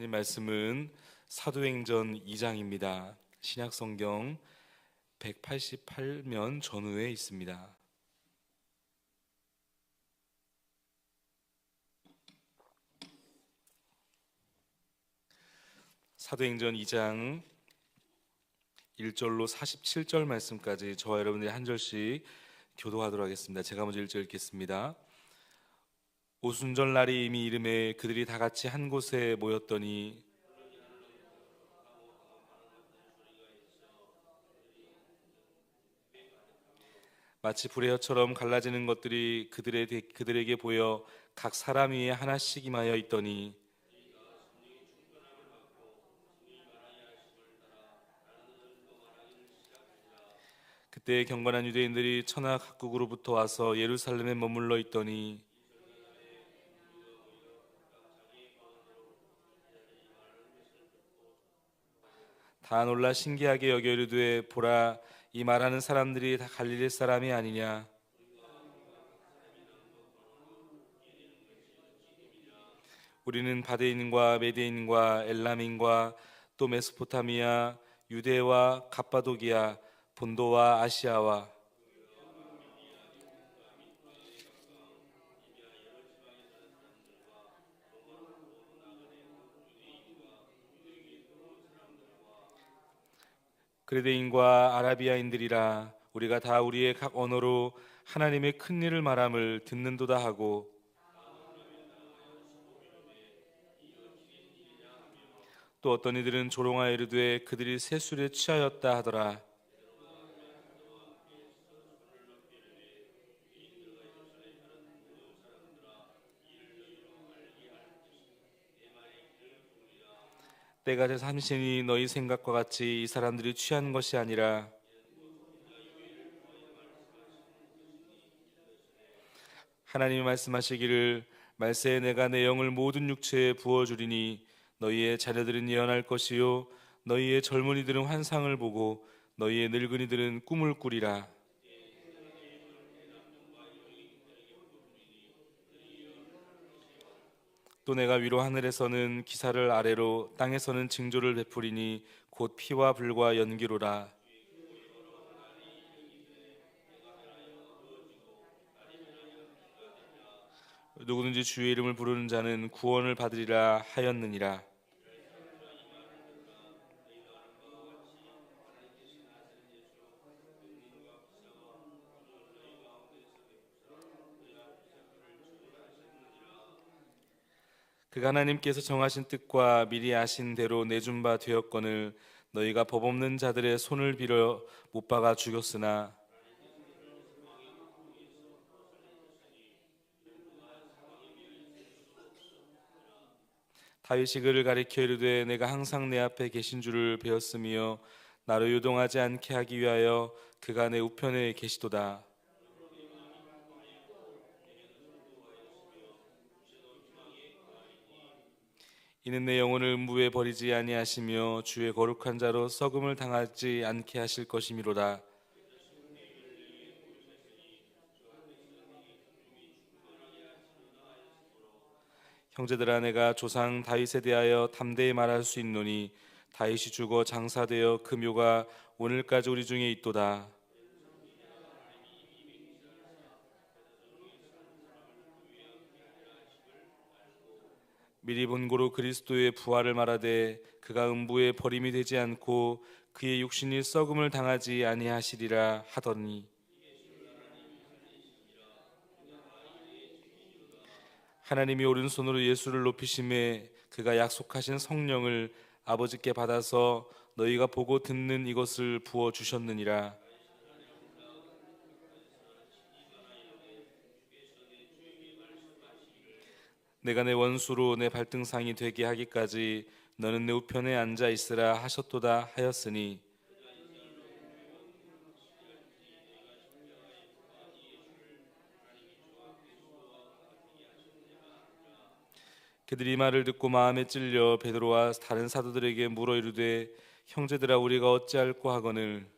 하나님 말씀은 사도행전 2장입니다. 신약 성경 188면 전후에 있습니다. 사도행전 2장 1절로 47절 말씀까지 저와 여러분들이 한 절씩 교도하도록 하겠습니다. 제가 먼저 1절 읽겠습니다. 오순절 날이 이미 이름에 그들이 다 같이 한 곳에 모였더니 마치 불의 혀처럼 갈라지는 것들이 그들의, 그들에게 보여 각 사람 위에 하나씩 임하여 있더니 그때 경건한 유대인들이 천하 각국으로부터 와서 예루살렘에 머물러 있더니 다 놀라 신기하게 여겨 이르되 보라 이 말하는 사람들이 다 갈릴리 사람이 아니냐? 우리는 바데인과 메데인과 엘람인과 또 메소포타미아 유대와 갑바도기아 본도와 아시아와 그레데인과 아라비아인들이라 우리가 다 우리의 각 언어로 하나님의 큰 일을 말함을 듣는도다 하고 또 어떤 이들은 조롱하여 이르되 그들이 세술에 취하였다 하더라 때가 돼 삼신이 너희 생각과 같이 이 사람들이 취한 것이 아니라 하나님이 말씀하시기를 말세에 내가 내 영을 모든 육체에 부어 주리니 너희의 자녀들은 예언할 것이요 너희의 젊은이들은 환상을 보고 너희의 늙은이들은 꿈을 꾸리라 또 내가 위로 하늘에서는 기사를 아래로 땅에서는 징조를 베푸리니 곧 피와 불과 연기로라. 누구든지 주의 이름을 부르는 자는 구원을 받으리라 하였느니라 그가 하나님께서 정하신 뜻과 미리 아신 대로 내준 바 되었거늘 너희가 법 없는 자들의 손을 빌어 못 박아 죽였으나 다윗이 그를 가리켜 이르되 내가 항상 내 앞에 계신 줄을 배웠으며 나로 요동하지 않게 하기 위하여 그가 내 우편에 계시도다 이는 내 영혼을 음부에 버리지 아니하시며 주의 거룩한 자로 썩음을 당하지 않게 하실 것이미로다. 형제들아 내가 조상 다윗에 대하여 담대히 말할 수 있노니 다윗이 죽어 장사되어 그 묘가 오늘까지 우리 중에 있도다. 미리 본 고로 그리스도의 부활을 말하되 그가 음부에 버림이 되지 않고 그의 육신이 썩음을 당하지 아니하시리라 하더니. 하나님이 오른손으로 예수를 높이심에 그가 약속하신 성령을 아버지께 받아서 너희가 보고 듣는 이것을 부어 주셨느니라 내가 내 원수로 내 발등상이 되게 하기까지 너는 내 우편에 앉아 있으라 하셨도다 하였으니. 그들이 말을 듣고 마음에 찔려 베드로와 다른 사도들에게 물어 이르되 형제들아 우리가 어찌할꼬 하거늘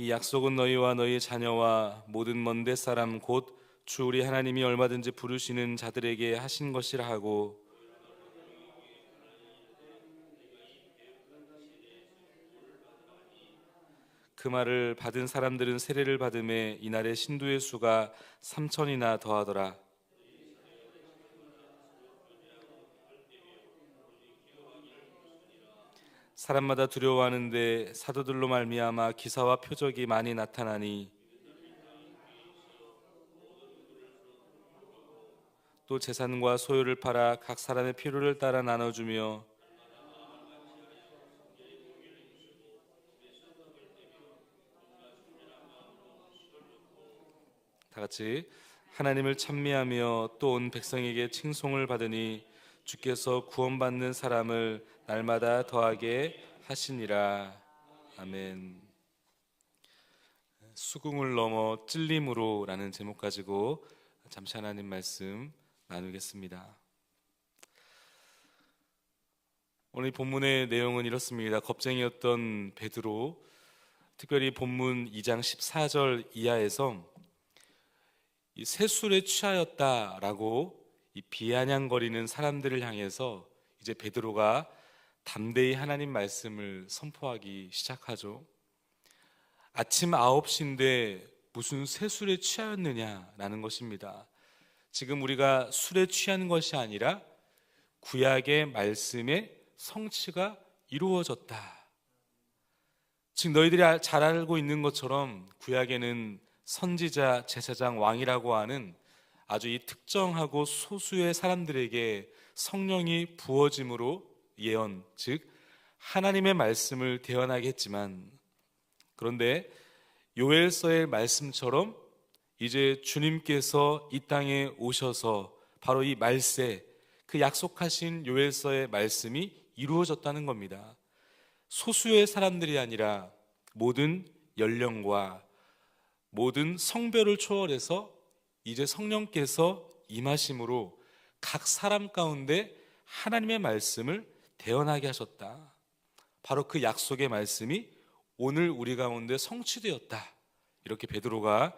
이 약속은 너희와 너희 자녀와 모든 먼데 사람 곧 주 우리 하나님이 얼마든지 부르시는 자들에게 하신 것이라 하고 그 말을 받은 사람들은 세례를 받음에 이날의 신도의 수가 삼천이나 더하더라. 사람마다 두려워하는데 사도들로 말미암아 기사와 표적이 많이 나타나니 또 재산과 소유를 팔아 각 사람의 필요를 따라 나눠주며 다 같이 하나님을 찬미하며 또 온 백성에게 칭송을 받으니 주께서 구원받는 사람을 날마다 더하게 하시니라 아멘. 수궁을 넘어 찔림으로라는 제목 가지고 잠시 하나님 말씀 나누겠습니다. 오늘 이 본문의 내용은 이렇습니다. 겁쟁이였던 베드로 특별히 본문 2장 14절 이하에서 이 세술에 취하였다라고 이 비아냥거리는 사람들을 향해서 이제 베드로가 담대히 하나님 말씀을 선포하기 시작하죠. 아침 9시인데 무슨 세술에 취하였느냐라는 것입니다. 지금 우리가 술에 취한 것이 아니라 구약의 말씀의 성취가 이루어졌다. 지금 너희들이 알- 잘 알고 있는 것처럼 구약에는 선지자, 제사장, 왕이라고 하는 아주 이 특정하고 소수의 사람들에게 성령이 부어짐으로 예언, 즉 하나님의 말씀을 대언하게 했지만 그런데 요엘서의 말씀처럼 이제 주님께서 이 땅에 오셔서 바로 이 말세 그 약속하신 요엘서의 말씀이 이루어졌다는 겁니다. 소수의 사람들이 아니라 모든 연령과 모든 성별을 초월해서 이제 성령께서 임하심으로 각 사람 가운데 하나님의 말씀을 대언하게 하셨다. 바로 그 약속의 말씀이 오늘 우리 가운데 성취되었다. 이렇게 베드로가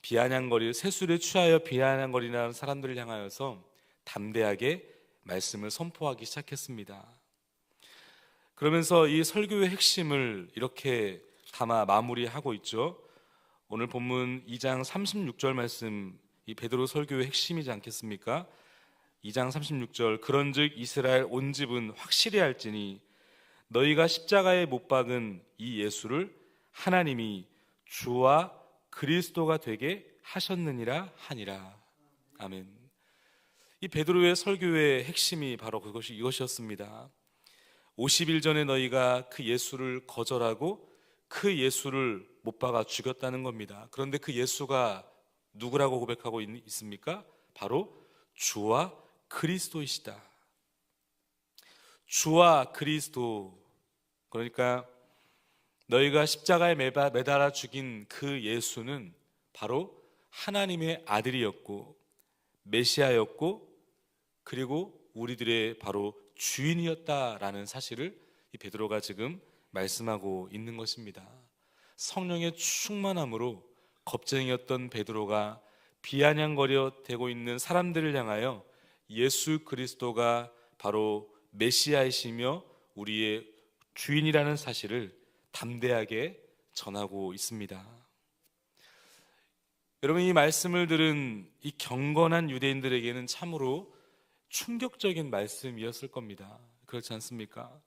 비아냥거리 세술에 취하여 비아냥거리는 사람들을 향하여서 담대하게 말씀을 선포하기 시작했습니다. 그러면서 이 설교의 핵심을 이렇게 담아 마무리하고 있죠. 오늘 본문 2장 36절 말씀 이 베드로 설교의 핵심이지 않겠습니까? 2장 36절 그런즉 이스라엘 온 집은 확실히 알지니 너희가 십자가에 못 박은 이 예수를 하나님이 주와 그리스도가 되게 하셨느니라 하니라. 아멘. 이 베드로의 설교의 핵심이 바로 그것이 이것이었습니다. 50일 전에 너희가 그 예수를 거절하고 그 예수를 못 박아 죽였다는 겁니다. 그런데 그 예수가 누구라고 고백하고 있, 있습니까? 바로 주와 그리스도이시다. 주와 그리스도. 그러니까 너희가 십자가에 매달아 죽인 그 예수는 바로 하나님의 아들이었고 메시아였고 그리고 우리들의 바로 주인이었다라는 사실을 이 베드로가 지금 말씀하고 있는 것입니다. 성령의 충만함으로 겁쟁이였던 베드로가 비아냥거려 대고 있는 사람들을 향하여 예수 그리스도가 바로 메시아이시며 우리의 주인이라는 사실을 담대하게 전하고 있습니다. 여러분 이 말씀을 들은 이 경건한 유대인들에게는 참으로 충격적인 말씀이었을 겁니다. 그렇지 않습니까?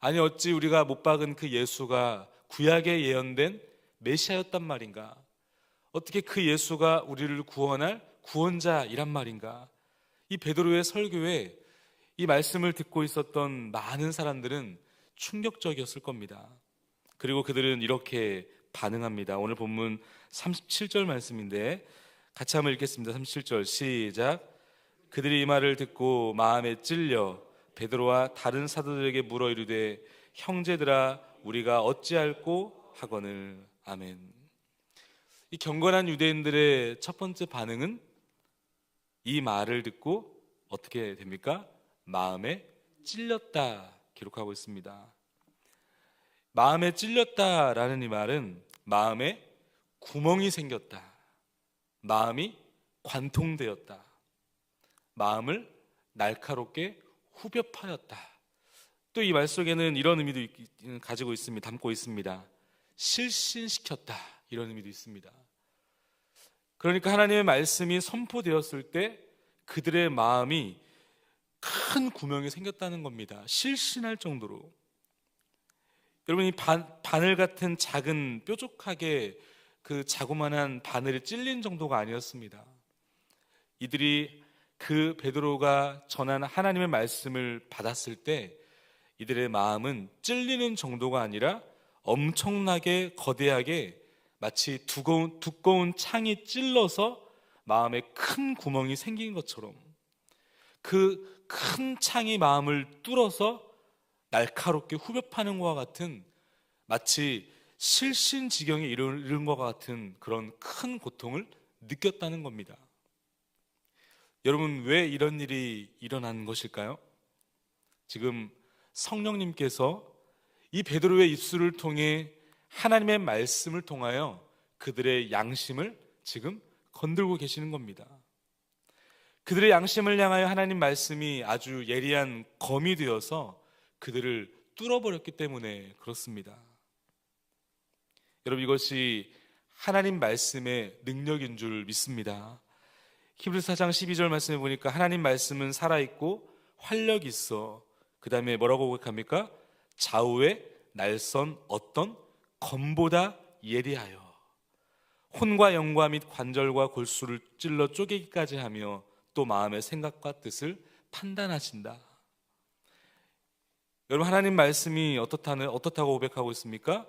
아니 어찌 우리가 못 박은 그 예수가 구약에 예언된 메시아였단 말인가? 어떻게 그 예수가 우리를 구원할 구원자이란 말인가? 이 베드로의 설교에 이 말씀을 듣고 있었던 많은 사람들은 충격적이었을 겁니다. 그리고 그들은 이렇게 반응합니다. 오늘 본문 37절 말씀인데 같이 한번 읽겠습니다. 37절 시작. 그들이 이 말을 듣고 마음에 찔려 베드로와 다른 사도들에게 물어 이르되 형제들아 우리가 어찌할꼬 하거늘 아멘. 이 경건한 유대인들의 첫 번째 반응은 이 말을 듣고 어떻게 됩니까? 마음에 찔렸다 기록하고 있습니다. 마음에 찔렸다라는 이 말은 마음에 구멍이 생겼다. 마음이 관통되었다. 마음을 날카롭게 후벼파였다. 또 이 말 속에는 이런 의미도 있- 가지고 있습니다. 담고 있습니다. 실신시켰다. 이런 의미도 있습니다. 그러니까 하나님의 말씀이 선포되었을 때 그들의 마음이 큰 구멍이 생겼다는 겁니다. 실신할 정도로. 여러분 이 반, 바늘 같은 작은 뾰족하게 그 자그만한 바늘이 찔린 정도가 아니었습니다. 이들이 그 베드로가 전한 하나님의 말씀을 받았을 때 이들의 마음은 찔리는 정도가 아니라 엄청나게 거대하게 마치 두꺼운, 두꺼운 창이 찔러서 마음에 큰 구멍이 생긴 것처럼 그 큰 창이 마음을 뚫어서 날카롭게 후벼 파는 것과 같은 마치 실신지경에 이른 것 같은 그런 큰 고통을 느꼈다는 겁니다. 여러분 왜 이런 일이 일어난 것일까요? 지금 성령님께서 이 베드로의 입술을 통해 하나님의 말씀을 통하여 그들의 양심을 지금 건들고 계시는 겁니다. 그들의 양심을 향하여 하나님 말씀이 아주 예리한 검이 되어서 그들을 뚫어버렸기 때문에 그렇습니다. 여러분 이것이 하나님 말씀의 능력인 줄 믿습니다. 히브리서 4장 12절 말씀에 보니까 하나님 말씀은 살아 있고 활력 있어. 그 다음에 뭐라고 고백합니까? 좌우에 날선 어떤 검보다 예리하여 혼과 영과 및 관절과 골수를 찔러 쪼개기까지 하며 또 마음의 생각과 뜻을 판단하신다. 여러분 하나님 말씀이 어떻다는 어떻다고 고백하고 있습니까?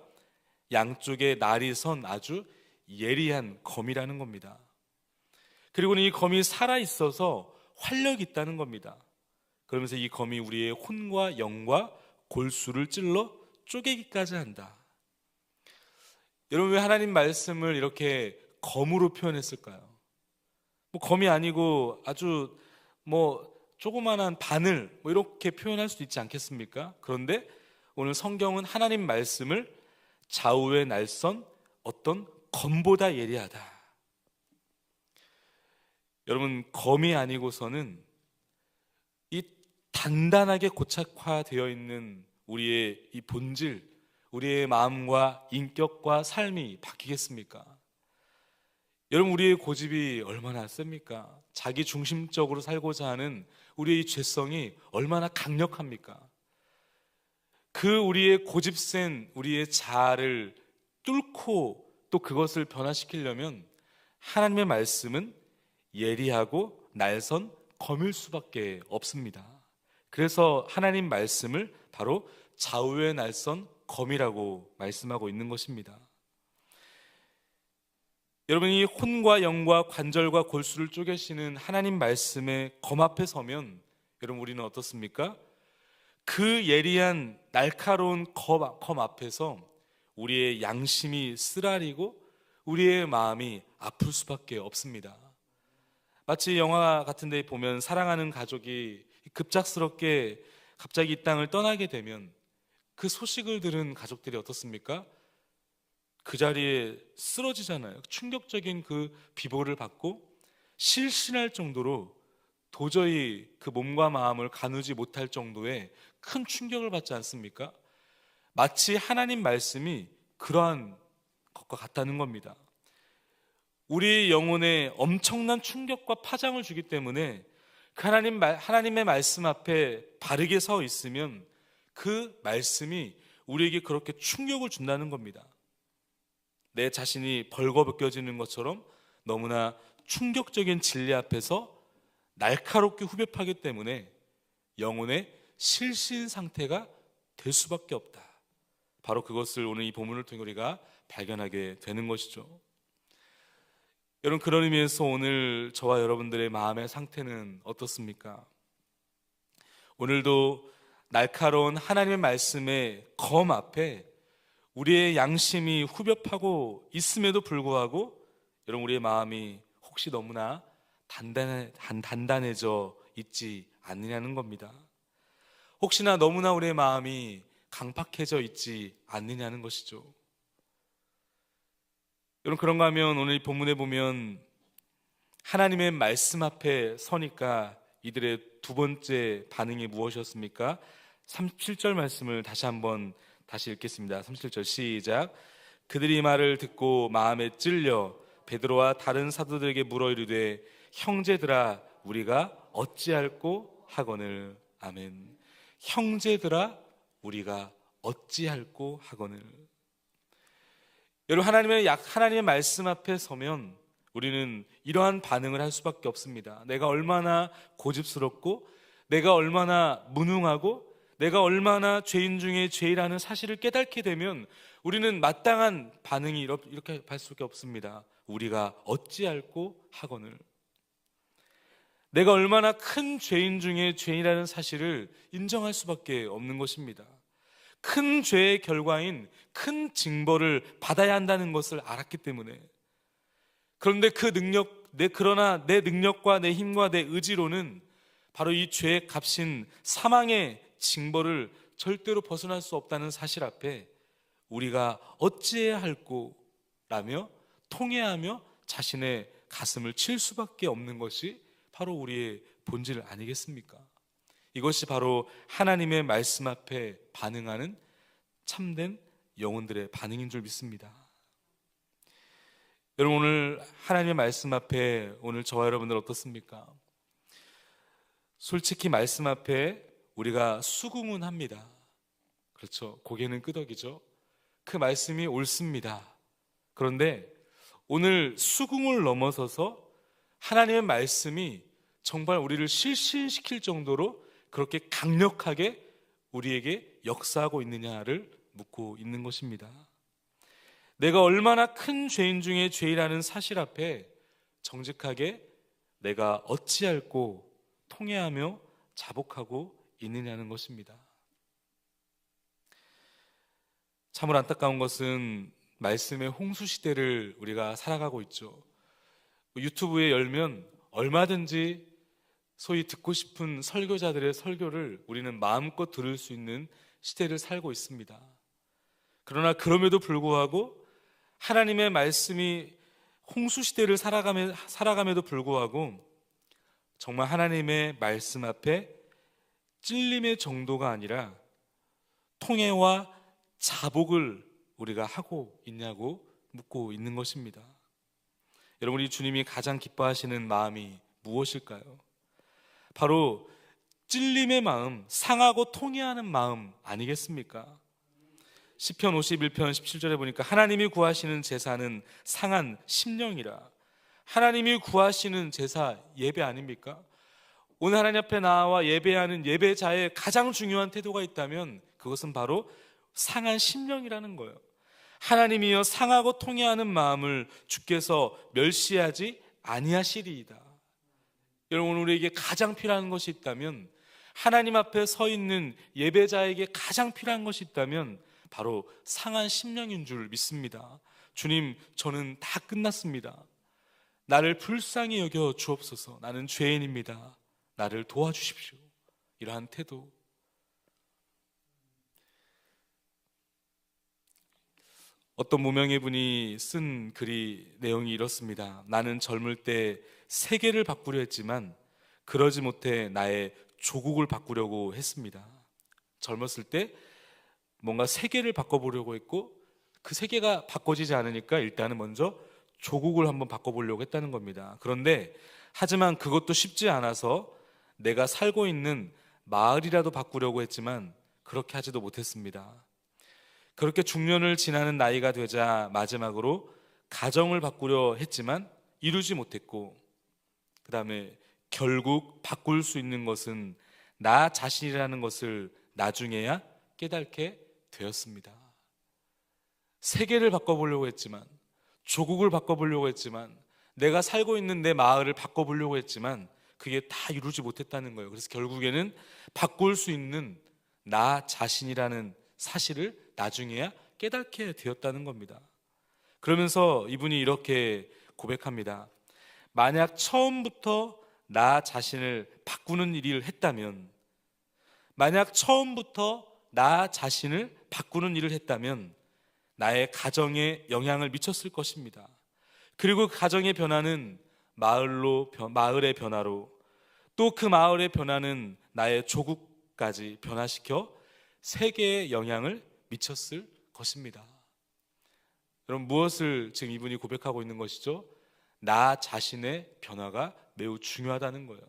양쪽에 날이 선 아주 예리한 검이라는 겁니다. 그리고는 이 검이 살아 있어서 활력이 있다는 겁니다. 그러면서 이 검이 우리의 혼과 영과 골수를 찔러 쪼개기까지 한다. 여러분 왜 하나님 말씀을 이렇게 검으로 표현했을까요? 뭐 검이 아니고 아주 뭐 조그만한 바늘 뭐 이렇게 표현할 수도 있지 않겠습니까? 그런데 오늘 성경은 하나님 말씀을 좌우의 날선 어떤 검보다 예리하다. 여러분 검이 아니고서는 이 단단하게 고착화되어 있는 우리의 이 본질, 우리의 마음과 인격과 삶이 바뀌겠습니까? 여러분 우리의 고집이 얼마나 셉니까? 자기 중심적으로 살고자 하는 우리의 이 죄성이 얼마나 강력합니까? 그 우리의 고집센 우리의 자아를 뚫고 또 그것을 변화시키려면 하나님의 말씀은 예리하고 날선 검일 수밖에 없습니다. 그래서 하나님 말씀을 바로 좌우의 날선 검이라고 말씀하고 있는 것입니다. 여러분이 혼과 영과 관절과 골수를 쪼개시는 하나님 말씀의 검 앞에 서면 여러분 우리는 어떻습니까? 그 예리한 날카로운 검, 검 앞에서 우리의 양심이 쓰라리고 우리의 마음이 아플 수밖에 없습니다. 마치 영화 같은 데 보면 사랑하는 가족이 급작스럽게 갑자기 이 땅을 떠나게 되면 그 소식을 들은 가족들이 어떻습니까? 그 자리에 쓰러지잖아요. 충격적인 그 비보를 받고 실신할 정도로 도저히 그 몸과 마음을 가누지 못할 정도의 큰 충격을 받지 않습니까? 마치 하나님 말씀이 그러한 것과 같다는 겁니다. 우리 영혼에 엄청난 충격과 파장을 주기 때문에 그 하나님 말, 하나님의 말씀 앞에 바르게 서 있으면 그 말씀이 우리에게 그렇게 충격을 준다는 겁니다. 내 자신이 벌거벗겨지는 것처럼 너무나 충격적인 진리 앞에서 날카롭게 후벼파기 때문에 영혼의 실신 상태가 될 수밖에 없다. 바로 그것을 오늘 이 본문을 통해 우리가 발견하게 되는 것이죠. 여러분 그런 의미에서 오늘 저와 여러분들의 마음의 상태는 어떻습니까? 오늘도 날카로운 하나님의 말씀의 검 앞에 우리의 양심이 후벼파고 있음에도 불구하고 여러분 우리의 마음이 혹시 너무나 단단해, 단, 단단해져 있지 않느냐는 겁니다. 혹시나 너무나 우리의 마음이 강팍해져 있지 않느냐는 것이죠. 여러분 그런가 하면 오늘 이 본문에 보면 하나님의 말씀 앞에 서니까 이들의 두 번째 반응이 무엇이었습니까? 37절 말씀을 다시 한번 다시 읽겠습니다. 37절 시작. 그들이 말을 듣고 마음에 찔려 베드로와 다른 사도들에게 물어 이르되 형제들아 우리가 어찌할꼬 하거늘 아멘. 형제들아 우리가 어찌할꼬 하거늘. 여러분 하나님의 약 하나님의 말씀 앞에 서면 우리는 이러한 반응을 할 수밖에 없습니다. 내가 얼마나 고집스럽고 내가 얼마나 무능하고 내가 얼마나 죄인 중에 죄라는 사실을 깨닫게 되면 우리는 마땅한 반응이 이렇게 할 수밖에 없습니다. 우리가 어찌할꼬 하거늘 내가 얼마나 큰 죄인 중에 죄인이라는 사실을 인정할 수밖에 없는 것입니다. 큰 죄의 결과인 큰 징벌을 받아야 한다는 것을 알았기 때문에 그런데 그 능력 내 그러나 내 능력과 내 힘과 내 의지로는 바로 이 죄의 값인 사망의 징벌을 절대로 벗어날 수 없다는 사실 앞에 우리가 어찌해야 할꼬라며 통해하며 자신의 가슴을 칠 수밖에 없는 것이 바로 우리의 본질 아니겠습니까? 이것이 바로 하나님의 말씀 앞에 반응하는 참된 영혼들의 반응인 줄 믿습니다. 여러분 오늘 하나님의 말씀 앞에 오늘 저와 여러분들 어떻습니까? 솔직히 말씀 앞에 우리가 수긍은 합니다. 그렇죠. 고개는 끄덕이죠. 그 말씀이 옳습니다. 그런데 오늘 수긍을 넘어서서 하나님의 말씀이 정말 우리를 실신시킬 정도로 그렇게 강력하게 우리에게 역사하고 있느냐를 묻고 있는 것입니다. 내가 얼마나 큰 죄인 중에 죄이라는 사실 앞에 정직하게 내가 어찌할꼬 통해하며 자복하고 있느냐는 것입니다. 참으로 안타까운 것은 말씀의 홍수 시대를 우리가 살아가고 있죠. 유튜브에 열면 얼마든지 소위 듣고 싶은 설교자들의 설교를 우리는 마음껏 들을 수 있는 시대를 살고 있습니다. 그러나 그럼에도 불구하고 하나님의 말씀이 홍수 시대를 살아가며, 살아감에도 불구하고 정말 하나님의 말씀 앞에 찔림의 정도가 아니라 통해와 자복을 우리가 하고 있냐고 묻고 있는 것입니다. 여러분, 이 주님이 가장 기뻐하시는 마음이 무엇일까요? 바로 찔림의 마음, 상하고 통해하는 마음 아니겠습니까? 시편 51편 17절에 보니까 하나님이 구하시는 제사는 상한 심령이라. 하나님이 구하시는 제사 예배 아닙니까? 오늘 하나님 앞에 나와 예배하는 예배자의 가장 중요한 태도가 있다면 그것은 바로 상한 심령이라는 거예요. 하나님이여 상하고 통해하는 마음을 주께서 멸시하지 아니하시리이다. 여러분 우리에게 가장 필요한 것이 있다면 하나님 앞에 서 있는 예배자에게 가장 필요한 것이 있다면 바로 상한 심령인 줄 믿습니다. 주님, 저는 다 끝났습니다. 나를 불쌍히 여겨 주옵소서. 나는 죄인입니다. 나를 도와주십시오. 이러한 태도. 어떤 무명의 분이 쓴 글이 내용이 이렇습니다. 나는 젊을 때 세계를 바꾸려 했지만 그러지 못해 나의 조국을 바꾸려고 했습니다. 젊었을 때 뭔가 세계를 바꿔보려고 했고 그 세계가 바꿔지지 않으니까 일단은 먼저 조국을 한번 바꿔보려고 했다는 겁니다. 그런데 하지만 그것도 쉽지 않아서 내가 살고 있는 마을이라도 바꾸려고 했지만 그렇게 하지도 못했습니다. 그렇게 중년을 지나는 나이가 되자 마지막으로 가정을 바꾸려 했지만 이루지 못했고 그 다음에 결국 바꿀 수 있는 것은 나 자신이라는 것을 나중에야 깨닫게 되었습니다. 세계를 바꿔보려고 했지만, 조국을 바꿔보려고 했지만, 내가 살고 있는 내 마을을 바꿔보려고 했지만, 그게 다 이루지 못했다는 거예요. 그래서 결국에는 바꿀 수 있는 나 자신이라는 사실을 나중에야 깨닫게 되었다는 겁니다. 그러면서 이분이 이렇게 고백합니다. 만약 처음부터 나 자신을 바꾸는 일을 했다면, 만약 처음부터 나 자신을 바꾸는 일을 했다면 나의 가정에 영향을 미쳤을 것입니다. 그리고 그 가정의 변화는 마을로 변- 마을의 변화로 또 그 마을의 변화는 나의 조국까지 변화시켜 세계에 영향을 미쳤을 것입니다. 여러분 무엇을 지금 이분이 고백하고 있는 것이죠? 나 자신의 변화가 매우 중요하다는 거예요.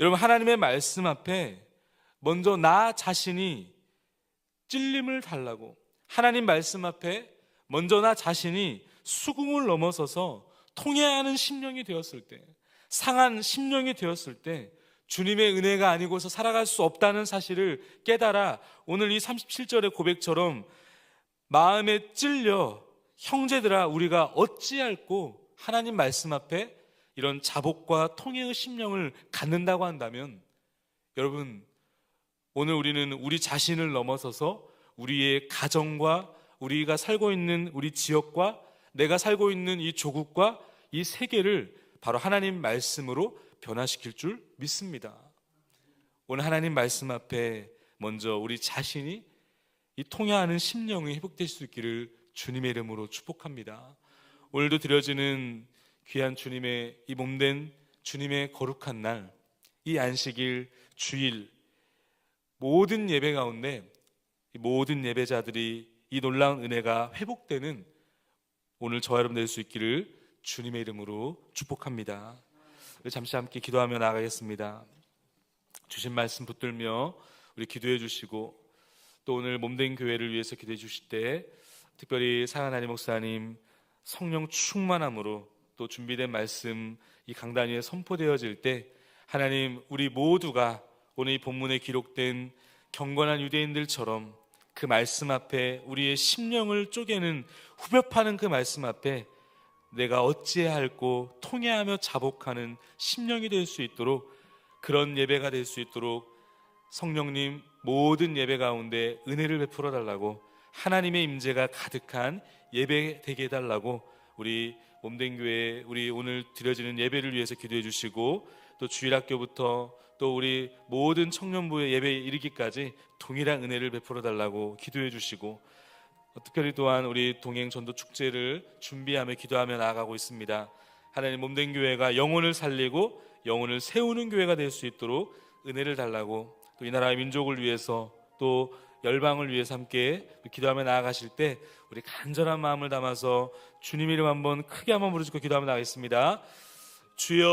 여러분 하나님의 말씀 앞에 먼저 나 자신이 찔림을 달라고 하나님 말씀 앞에 먼저 나 자신이 수긍을 넘어서서 통해야 하는 심령이 되었을 때 상한 심령이 되었을 때 주님의 은혜가 아니고서 살아갈 수 없다는 사실을 깨달아 오늘 이 37절의 고백처럼 마음에 찔려 형제들아 우리가 어찌할꼬 하나님 말씀 앞에 이런 자복과 통해의 심령을 갖는다고 한다면 여러분 오늘 우리는 우리 자신을 넘어서서 우리의 가정과 우리가 살고 있는 우리 지역과 내가 살고 있는 이 조국과 이 세계를 바로 하나님 말씀으로 변화시킬 줄 믿습니다. 오늘 하나님 말씀 앞에 먼저 우리 자신이 이 통해하는 심령이 회복될 수 있기를 주님의 이름으로 축복합니다. 오늘도 드려지는 귀한 주님의 이 몸된 주님의 거룩한 날, 이 안식일 주일 모든 예배 가운데 이 모든 예배자들이 이 놀라운 은혜가 회복되는 오늘 저와 여러분 될 수 있기를 주님의 이름으로 축복합니다. 잠시 함께 기도하며 나가겠습니다. 주신 말씀 붙들며 우리 기도해 주시고 또 오늘 몸된 교회를 위해서 기도해 주실 때 특별히 사랑하는 목사님 성령 충만함으로 또 준비된 말씀 이 강단 위에 선포되어질 때 하나님 우리 모두가 오늘 이 본문에 기록된 경건한 유대인들처럼 그 말씀 앞에 우리의 심령을 쪼개는 후벼파는 그 말씀 앞에 내가 어찌해야 할고 통해하며 자복하는 심령이 될 수 있도록 그런 예배가 될 수 있도록 성령님 모든 예배 가운데 은혜를 베풀어 달라고 하나님의 임재가 가득한 예배 되게 해 달라고 우리 몸된 교회 우리 오늘 드려지는 예배를 위해서 기도해 주시고 또 주일학교부터 또 우리 모든 청년부의 예배에 이르기까지 동일한 은혜를 베풀어 달라고 기도해 주시고 특별히 또한 우리 동행 전도 축제를 준비하며 기도하며 나아가고 있습니다. 하나님 몸된 교회가 영혼을 살리고 영혼을 세우는 교회가 될 수 있도록 은혜를 달라고 또 이 나라의 민족을 위해서 또 열방을 위해서 함께 기도하며 나아가실 때 우리 간절한 마음을 담아서 주님 이름 한번 크게 한번 부르짖고 기도하며 나가겠습니다. 주여